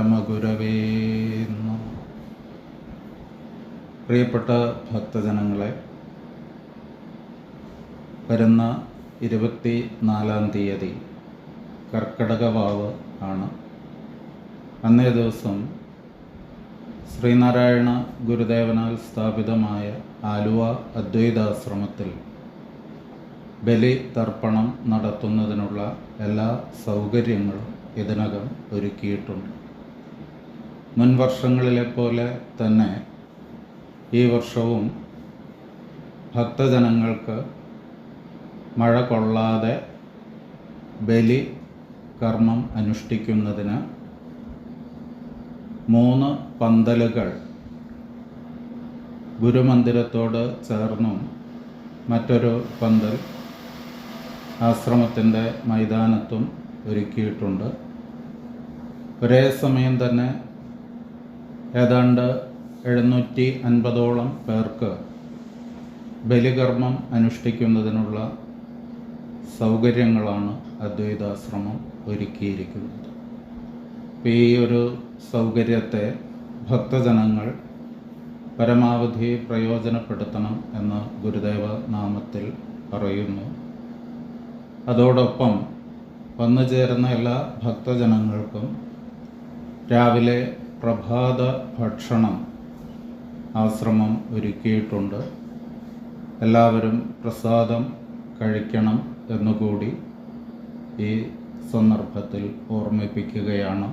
പരമഗുരവേ പ്രിയപ്പെട്ട ഭക്തജനങ്ങളെ വരുന്ന ഇരുപത്തി നാലാം തീയതി കർക്കിടകവാവ് ആണ്. അന്നേ ദിവസം ശ്രീനാരായണ ഗുരുദേവനാൽ സ്ഥാപിതമായ ആലുവ അദ്വൈതാശ്രമത്തിൽ ബലി തർപ്പണം നടത്തുന്നതിനുള്ള എല്ലാ സൗകര്യങ്ങളും ഇതിനകം ഒരുക്കിയിട്ടുണ്ട്. മുൻ വർഷങ്ങളിലെ പോലെ തന്നെ ഈ വർഷവും ഭക്തജനങ്ങൾക്ക് മഴ കൊള്ളാതെ ബലി കർമ്മം അനുഷ്ഠിക്കുന്നതിന് മൂന്ന് പന്തലുകൾ ഗുരുമന്ദിരത്തോട് ചേർന്നും മറ്റൊരു പന്തൽ ആശ്രമത്തിന്റെ മൈതാനത്തും ഒരുക്കിയിട്ടുണ്ട്. ഒരേ സമയം തന്നെ ഏതാണ്ട് എഴുന്നൂറ്റി അൻപതോളം പേർക്ക് ബലികർമ്മം അനുഷ്ഠിക്കുന്നതിനുള്ള സൗകര്യങ്ങളാണ് അദ്വൈതാശ്രമം ഒരുക്കിയിരിക്കുന്നത്. ഈ ഒരു സൗകര്യത്തെ ഭക്തജനങ്ങൾ പരമാവധി പ്രയോജനപ്പെടുത്തണം എന്ന് ഗുരുദേവ നാമത്തിൽ പറയുന്നു. അതോടൊപ്പം വന്നു ചേരുന്ന എല്ലാ ഭക്തജനങ്ങൾക്കും രാവിലെ പ്രഭാത ഭക്ഷണം ആശ്രമം ഒരുക്കിയിട്ടുണ്ട്. എല്ലാവരും പ്രസാദം കഴിക്കണം എന്നുകൂടി ഈ സന്ദർഭത്തിൽ ഓർമ്മിപ്പിക്കുകയാണ്.